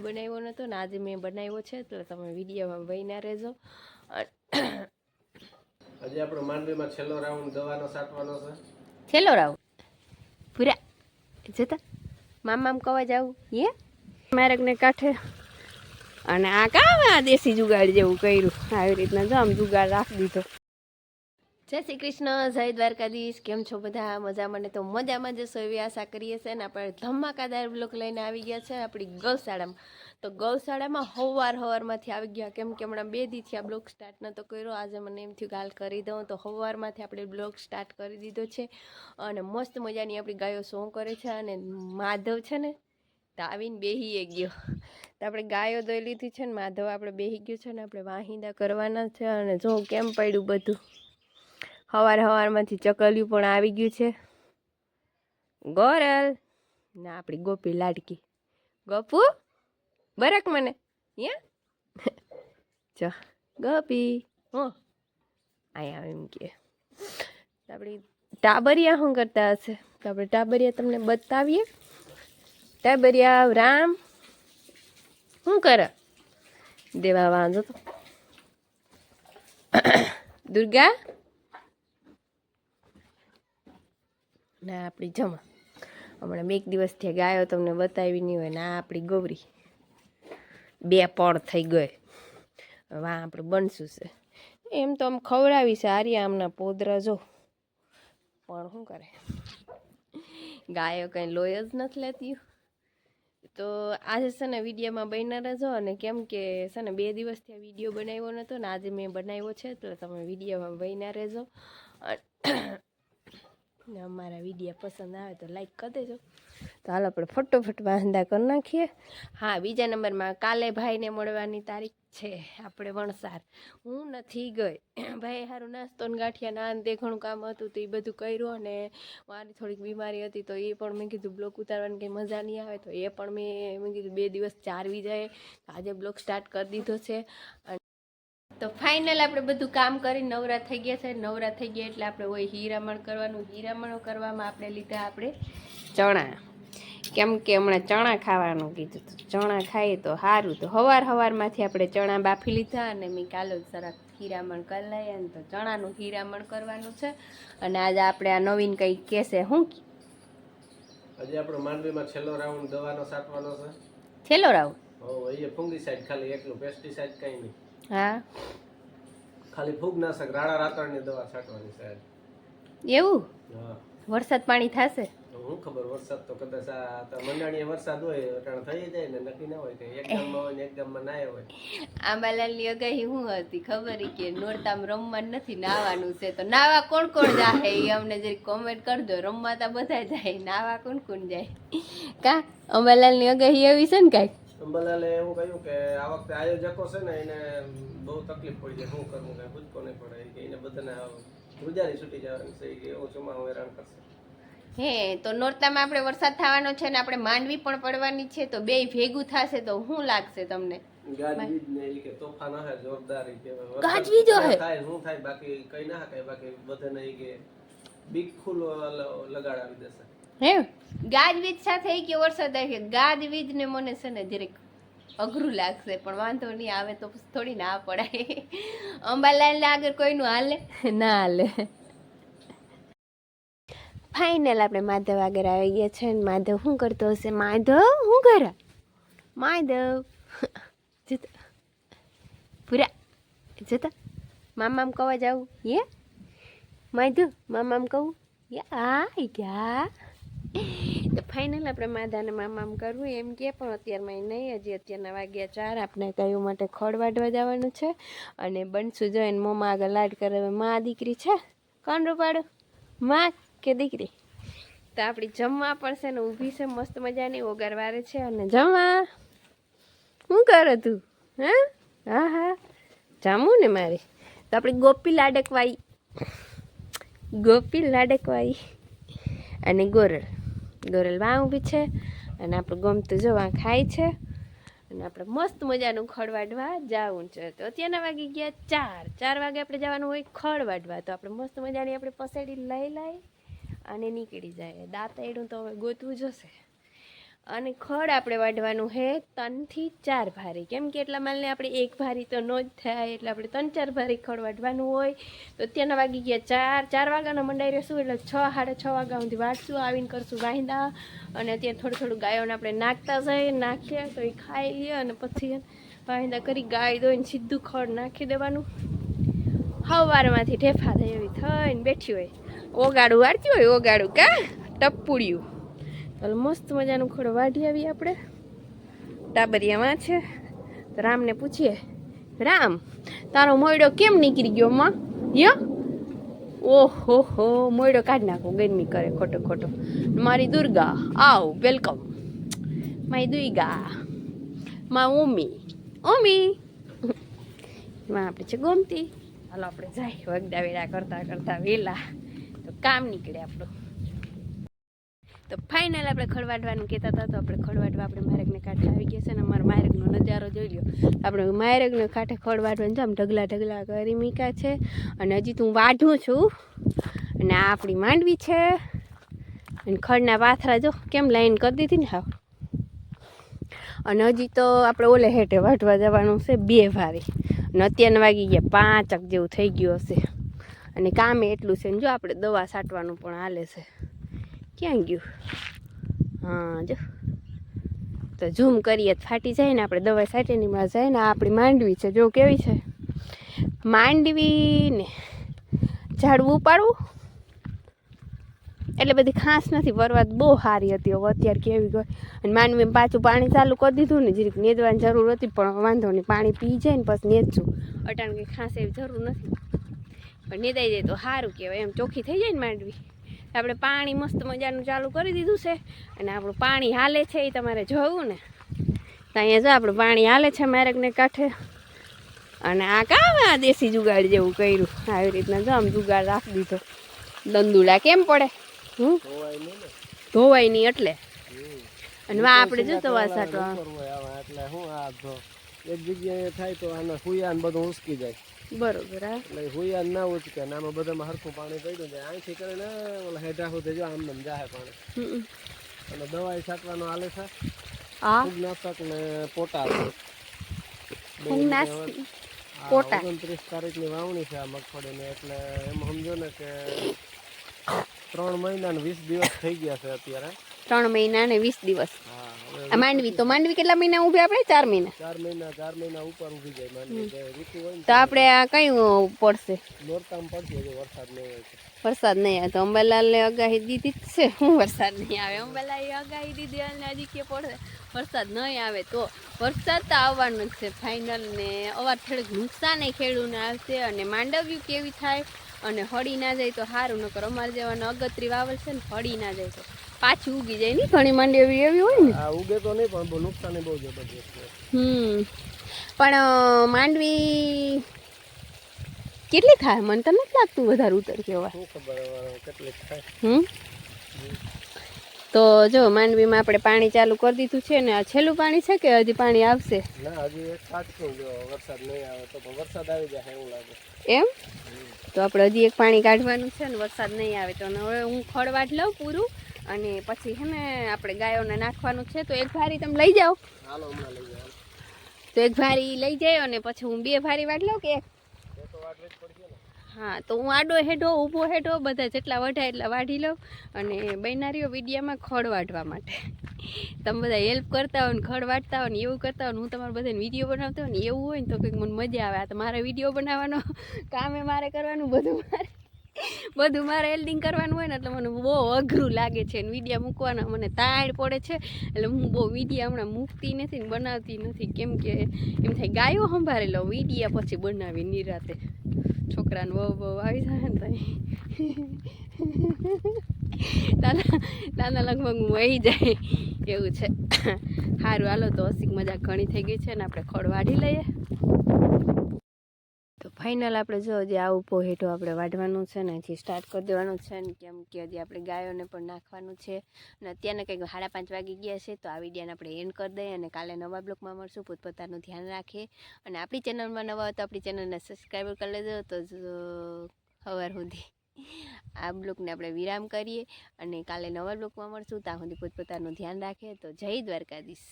બનાવ્યો નહોતો ને આજે મેં બનાવ્યો છે એટલે તમે વિડીયોમાં વહીના રહેજો. આજે આપણો માંડવીમાં છેલ્લો રાઉન્ડ દવાનો સાટવાનો છે. છેલ્લો રાવ પૂરા જતા. મામ મામ કવા જાવું? યે મારકને કાંઠે. અને આ કામ આ દેશી જુગાડ જેવું કર્યું. આવી રીતના જો આમ જુગાડ રાખી દીધો. જય શ્રી કૃષ્ણ, જય દ્વારકાધીશ. કેમ છો બધા? મજામાં ને તો મજામાં જશો એવી આશા કરીએ છીએ ને આપણે ધમાકાદાર બ્લોક લઈને આવી ગયા છે આપણી ગૌશાળામાં. તો ગૌશાળામાં હવાર હવારમાંથી આવી ગયા. કેમ કે હમણાં બે દીથી આ બ્લોક સ્ટાર્ટ નહોતો કર્યો. આજે મને એમ થયું ગાલ કરી દઉં. તો હવારમાંથી આપણે બ્લોક સ્ટાર્ટ કરી દીધો છે. અને મસ્ત મજાની આપણી ગાયો શું કરે છે અને માધવ છે ને, તો આવીને બેહીએ ગયો. તો આપણે ગાયો દોઈ લીધી છે ને, માધવ આપણે બેહી ગયો છે ને, આપણે વાહિંદા કરવાના છે અને જો કેમ પડ્યું બધું. હવાર હવારમાંથી ચકલિયું પણ આવી ગયું છે. ગોરલ! ના, આપણી ગોપી લાડકી. ગોપુ, બરક મને. ચો, ગોપી. હો. અહીંયા એમ કે. આપણી ટાબરિયા શું કરતા હશે? તો આપણે ટાબરિયા તમને બતાવીએ. ટાબરિયા, રામ. શું કરે? દેવા, વાંધો તો. દુર્ગા? ના આપણી જમા. હમણાં બે એક દિવસથી ગાયો તમને બતાવી નહીં હોય ના આપણી ગૌરી બે પળ થઈ ગઈ. વાહ આપણે બનશું છે. એમ તો આમ ખવડાવી સારી આમના પોદરા જો. પણ શું કરે? ગાયો કંઈ લોહી જ નથી લેતી. તો આજે છે ને વિડીયોમાં બન્યા રહેજો અને કેમ કે છે ને બે દિવસથી આ વીડિયો બનાવ્યો નહોતો ને, આજે મેં બનાવ્યો છે, તો તમે વિડીયોમાં બન્યા રહેજો. ને અમારા વીડિયો પસંદ આવે તો લાઈક કરી દેજો. તો હાલ આપણે ફટોફટ વાંધા કરી નાખીએ. હા, બીજા નંબરમાં કાલે ભાઈને મળવાની તારીખ છે, આપણે વણસાર. હું નથી ગઈ. ભાઈ સારું નાસ્તો ને ગાંઠિયા નાન તે ઘણું કામ હતું તો એ બધું કર્યું અને મારી થોડીક બીમારી હતી તો એ પણ મેં કીધું બ્લોક ઉતારવાની કંઈ મજા નહીં આવે તો એ પણ મેં મેં કીધું બે દિવસ ચારવી જાય. આજે બ્લોક સ્ટાર્ટ કરી દીધો છે તો ફાઇનલ આપણે બધું કામ કરી નવરા થઈ ગયા છે. નવરા થઈ ગયા એટલે આપણે હોય હીરામણ કરવાનું. હીરામણ કરવામાં આપણે લીધા આપણે ચણા. કેમ કે હમણાં ચણા ખાવાનું કીધું હતું ચણા ખાઈએ તો સારું તો હવાર હવારમાંથી આપણે ચણા બાફી લીધા અને મેં કાલો જરાક હીરામણ કરી લઈએ. ને તો ચણાનું હીરામણ કરવાનું છે. અને આજે આપણે આ નવીન કંઈ કહેશે. શું આજે આપણો માંડવીમાં છેલ્લો રાઉન્ડ દવાનો સાટવાનો છે. છેલ્લો રાઉન્ડ? ઓ અહીંયા ફંગીસાઇડ ખાલી એકલું પેસ્ટિસાઇડ કંઈ નહીં. હા. ખાલી ફૂગનાશક રાડા રાતણની દવા છાંટવાની સાહેબ. એવું? હા. વરસાદ પાણી થશે? હું ખબર વરસાદ તો કદાચ આ તો મંડાણીએ વરસાદ હોય અટાણ થઈ જાય ને નક્કી ના હોય એક ગામમાં હોય ને એક ગામમાં ના હોય. આંબાલાલની અગાહી શું હતી ખબર કે નોરતામ રમવા નથી નાવાનું છે. તો નાવા કોણ કોણ જાય એ અમને જરી કોમેન્ટ કરજો રમવા તો બધા જાય નાવા કોણ કોણ જાય કા? અંબાલાલની અગાહી એવી છે ને કાંઈક? અંબાલાલે એવું કહ્યું કે આ વખતે આયોજકો છે ને એને બહુ તકલીફ પડી જાય શું કરવું કઈ બુજકો નહીં પડે. કે એને બધાને ગુજારી છૂટી જવાની છે કે એવું ચોમાહું હેરાન કરશે. હે તો નોરતામાં આપણે વરસાદ થવાનો છે ને આપણે માંડવી પણ પડવાની છે તો બે ભેગું થશે તો શું લાગશે તમને? ગાજવીજ ને ઈ કે તોફાન હે જોરદાર કે. ગાજવીજ હે? થાય શું થાય બાકી કઈ ના થાય બાકી બધાને ઈ કે બીક ફૂલ લગાડાવી દેશે. હે? ગાજવીજ સાથે કે વરસાદ આવે ગાજવીજ ને મને છે ને જરીક અઘરું લાગશે પણ વાંધો નહીં આવે તો થોડી ના પડાય. અંબાલાલ આગળ કોઈનું હાલે ના? હાલે. ફાઇનલ આપણે માધવ આગળ આવી ગયા છે ને. માધવ શું કરતો હશે? માધવ શું કરે? માધવ. જતા. પૂરા જતા. મામામ કવા જાવું યે માધવ મામામ કહું? યા આ ગયા તો ફાઇનલ આપણે માધાને મામામ કરવું એમ કે, પણ અત્યારમાં નહીં, હજી અત્યારના વાગ્યા ચાર. આપણે કયું માટે ખોડ વાઢવા જવાનું છે? અને બનશું જોઈને મોમાં આગળ લાડ કરે માં દીકરી છે? કોણ રૂપાડું માં કે દીકરી? તો આપણી જમવા પડશે ને, ઊભી છે, મસ્ત મજાની ઓગરવારે છે. અને જમવા? શું કરે તું? હા? હા હા. જામું ને મારે? તો આપણી ગોપી લાડકવાઈ ગોપી લાડકવાઈ અને ગોરલ ગોરલ વાં ઊભી છે, અને આપણે ગમતું જોવા ખાય છે, અને આપણે મસ્ત મજાનું ખડ વાઢવા જવું છે. તો અત્યારના વાગી ગયા ચાર ચાર વાગે આપણે જવાનું હોય ખડ વાઢવા. તો આપણે મસ્ત મજાની આપણે પસેડી લઈ લઈ અને નીકળી જાય દાંત એડું તો હવે ગોતવું જોશે અને ખડ આપણે વાઢવાનું છે ત્રણથી ચાર ભારી. કેમ કે એટલા માલને આપણે એક ભારી તો ન જ થાય, એટલે આપણે ત્રણ ચાર ભારી ખડ વાઢવાનું હોય. તો અત્યારના વાગી ગયા ચાર ચાર વાગ્યાનો મંડાઈ રહેશું, એટલે છ, સાડા છ વાગ્યા સુધી વાટશું આવીને કરશું વાંદા અને અત્યારે થોડું થોડું ગાયોને આપણે નાખતા જઈએ નાખીએ તો એ ખાઈ લઈએ અને પછી વાંદા કરી ગાય દોઈને સીધું ખડ નાખી દેવાનું. હવારમાંથી ઠેફા થઈ એવી થઈને બેઠી હોય. ઓગાડું વાળતી હોય ઓગાડું કા? ટપુડિયું. ચાલો મસ્ત મજાનું ખોડો વાઢી આવીએ આપણે. ટાબરિયામાં છે. તો રામને પૂછીએ, રામ, તારો મોયડો કેમ નીકળી ગયો માં? યો? ઓહો હો, મોયડો કાઢી નાખો, ગરમી કરે ખોટો ખોટો. મારી દુર્ગા, આવ, વેલકમ. મારી દુર્ગા, મા ઓમી ઓમી એમાં આપણે છે ગોમતી. હાલો, આપણે જાય વગડા વેડા કરતા કરતા વેલા. તો કામ નીકળે આપણું. તો ફાઇનલ આપણે ખડવાડવાનું કહેતા હતા, તો આપણે ખડવાડવા આપણે મારેકને કાંઠે આવી ગયા છે ને અમારો મારેકનો નજારો જોઈ લો આપણે મારેકને કાંઠે ખડવાડવાનું છે, આમ ઢગલા ઢગલા કરી મીકા છે અને હજી તો હું વાઢું છું અને આ આપણી માંડવી છે. અને ખડના પાથરા જો કેમ લાઈન કરી દીધી ને હા અને હજી તો આપણે ઓલે હેઠે વાઢવા જવાનું છે બે વારે. અને અત્યારના વાગી ગયા પાંચક જેવું થઈ ગયું હશે. અને કામે એટલું છે ને જો આપણે દવા છાંટવાનું પણ હાલે છે. ક્યાં ગયું? હા, જો. તો ઝૂમ કરીએ ફાટી જાય ને, આપણે દવા છાંટીની માં જાય ને આપણી માંડવી છે. જો, કેવી છે? માંડવી ને ઝાડવું ઉપાડવું? એટલે બધી ખાસ નથી, વરવાદ બહુ સારી હતી હવે, અત્યારે કેવી ગઈ અને માંડવી પાછું પાણી ચાલુ કરી દીધું ને જીરીક નેદવાની જરૂર હતી, પણ વાંધો નહીં, પાણી પી જાય ને પછી નેદશું. અટાણ કંઈ ખાસ એવી જરૂર નથી. પણ નેદાઈ જાય તો સારું કહેવાય, એમ ચોખ્ખી થઈ જાય ને માંડવી? આપણે પાણી મસ્ત મજાનું ચાલુ કરી દીધું છે અને આપણું પાણી હાલે છે એ તમારે જોવું ને. તો અહીંયા જો આપણું પાણી હાલે છે મારેકને કાંઠે. અને આ કામ આ દેશી જુગાડ જેવું કર્યું. આવી રીતના જો આમ જુગાડ રાખી દીધો. દંદુડા કેમ પડે? હું ધોવાય નહીં એટલે. અને વા આપણે જો તવા આ એક જગ્યાએ થાય તો આને સુયા બધું ઉસકી જાય. બરોબર એટલે હોય હુયા ના ઉચકે કે નામાં બધામાં હરખું પાણી પડ્યું જાય અહીંથી કરીને ઓલા હેઠા સુધી જો આમ નમ જાહે પાણી. અને દવાઈ છાંટવાનો આલે છે. ફૂગનાશક ને પોટાશ. ઓગણત્રીસ તારીખની વાવણી છે આ મગફળીની. એટલે એમ સમજો ને કે ત્રણ મહિના ને વીસ દિવસ થઈ ગયા છે અત્યારે. ત્રણ મહિના ને વીસ દિવસ. હા. આ માંડવી તો માંડવી કેટલા મહિના ઊભી આપણે? ચાર મહિના. ચાર મહિના ચાર મહિના ઉપર ઊભી જાય માંડવી. તો આપણે આ કયું પડશે? નોરતામ પડશે જો વરસાદ નહીં હોય વરસાદ નહીં આવે તો અંબાલાલને અગાહી દીધી જ છે. હું વરસાદ નહીં આવે. અંબાલાએ અગાહી દીધી અને હજી કે પડશે. વરસાદ નહીં આવે તો વરસાદ તો આવવાનો જ છે. ફાઇનલ ને અવાર થોડુંક નુકસાન ખેડૂને આવશે અને માંડવ્યું કેવી થાય? અને હળી ના જાય તો સારું ન કરો અમારે જેવાના અગત્રી વાવલ છે ને હળી ના જાય તો પાછી ઉગી જાય ને ઘણી માંડવી એવી હોય ને. ઉગે તો નહીં પણ નુકસાન બહુ જબરજસ્ત હમ. પણ માંડવી કેટલી થાય મને તો નથી લાગતું વધારે ઉતર કેવા ખબર હવે થાય હમ. તો જો માંડવીમાં આપણે પાણી ચાલુ કરી દીધું છે ને આ છેલ્લું પાણી છે કે હજી પાણી આવશે? ના હજી એક સાચું જો વરસાદ નહીં આવે તો વરસાદ આવી જાય એવું લાગે. એમ? તો આપણે હજી એક પાણી કાઢવાનું છે ને વરસાદ નહીં આવે તો. હવે હું ખળવાટ લઉં પૂરું અને પછી હે ને આપણે ગાયોને નાખવાનું છે. તો એક ભારી તમે લઈ જાઓ. હાલો હમણાં લઈ જાઓ. તો એક ભારી લઈ જાય અને પછી હું બે ભારી વાટ લઉં કે એક? તો વાટ પડશે ને. હા, તો હું આડો હેઠો, ઊભો હેઠો, બધા જેટલા વઢાય એટલા વાઢી લઉં અને બનારીઓ વિડીયામાં ખડ વાઢવા માટે. તમે બધા હેલ્પ કરતા હોય ને ખડ વાટતા હોય ને એવું કરતા હોય ને હું તમારા બધાને વીડિયો બનાવતા હોય ને એવું હોય ને તો કંઈક મને મજા આવે. આ તો મારે વીડિયો બનાવવાનો કામે મારે કરવાનું, બધું મારે. બધું મારે એલ્ડિંગ કરવાનું હોય ને એટલે મને બહુ અઘરું લાગે છે ને વિડીયા મૂકવાના. મને તાળ પડે છે, એટલે હું બહુ વિડીયા હમણાં મૂકતી નથી ને બનાવતી નથી. કેમ કે એમ થાય ગાયો સંભાળે લો વિડીયા પછી બનાવી નિરાતે. છોકરાને વહુ બહુ આવી જાય ને તઈ. નાના નાના લગભગ હું જાય. એવું છે. સારું હાલો તો હસીક મજા ઘણી થઈ ગઈ છે ને આપણે ખોડવાડી લઈએ. ફાઇનલ આપણે જો હજી આ ઊભો હેઠો આપણે વાઢવાનું છે ને હજી સ્ટાર્ટ કરી દેવાનું છે ને કેમ કે હજી આપણે ગાયોને પણ નાખવાનું છે. અને અત્યારના કંઈક સાડા પાંચ વાગી ગયા છે તો આ વિડીયાને આપણે એન્ડ કરી દઈએ અને કાલે નવા બ્લોગમાં મળશું. પોતપોતાનું ધ્યાન રાખીએ. અને આપણી ચેનલમાં નવા હોય તો આપણી ચેનલને સબસ્ક્રાઈબર કરી લેજો. તો ખબર સુધી આ બ્લોકને આપણે વિરામ કરીએ. અને કાલે નવા બ્લોકમાં મળશું. ત્યાં સુધી પોતપોતાનું ધ્યાન રાખે તો જય દ્વારકાધીશ.